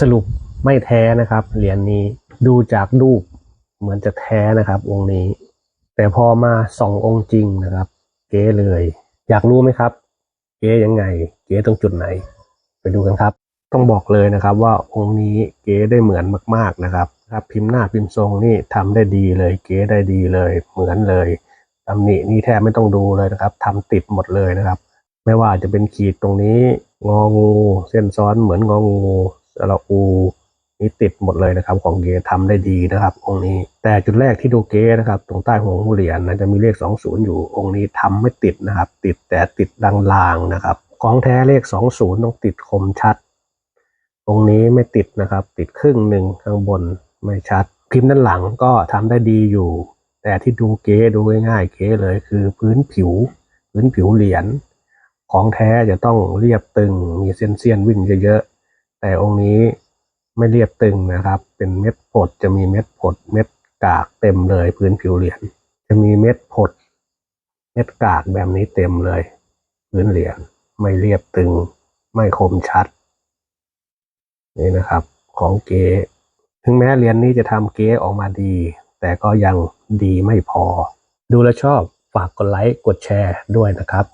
สรุปไม่แท้นะครับเหรียญนี้ดูจากรูปเหมือนจะแท้นะครับ องค์นี้ แต่พอมาส่ององค์จริงนะครับ เก๊เลย อยากรู้ไหมครับ เก๊ยังไง เก๊ตรงจุดไหน ไปดูกันครับ ต้องบอกเลยนะครับ ว่าองค์นี้เก๊ได้เหมือนมาก ๆนะครับครับพิมพ์หน้าพิมพ์ทรงนี่ทำได้ดีเลย เก๊ได้ดีเลย เหมือนเลยตำหนินี่แทบไม่ต้องดูเลยนะครับทำติดหมดเลยนะครับ ไม่ว่าจะเป็นขีดตรงนี้งองู เส้นซ้อนเหมือนงองู สระอูนี่ติดหมดเลยนะครับ ของเก๊ทำได้ดีนะครับองค์นี้ แต่จุดแรกที่ดูเกนะครับ ตรงใต้หัวหูเหรียญนะจะมีเลข 20 อยู่องค์นี้ทำไม่ติดนะครับ ติดแต่ติดลางๆนะครับของแท้เลข 20 ต้องติดคมชัด ตรงนี้ไม่ติดนะครับ ติดครึ่งหนึ่งข้างบนไม่ชัด พิมพ์ด้านหลังก็ทำได้ดีอยู่ แต่ที่ดูเก๊ดูง่ายๆเก๊เลยคือพื้นผิว พื้นผิวเหรียญของแท้จะต้องเรียบตึงมีเส้นเสี้ยนวิ่งเยอะ แต่องค์นี้ไม่เรียบตึงนะครับ เป็นเม็ดผดจะมีเม็ดผดเม็ดกากเต็มเลยพื้นผิวเหรียญจะมีเม็ดผด เม็ดกากแบบนี้เต็มเลย พื้นเหรียญไม่เรียบตึง ไม่คมชัด นี่นะครับของเก๊ถึงแม้เหรียญนี้จะทำเก๊ออกมาดี แต่ก็ยังดีไม่พอ ดูแลชอบฝากกดไลค์กดแชร์ด้วยนะครับ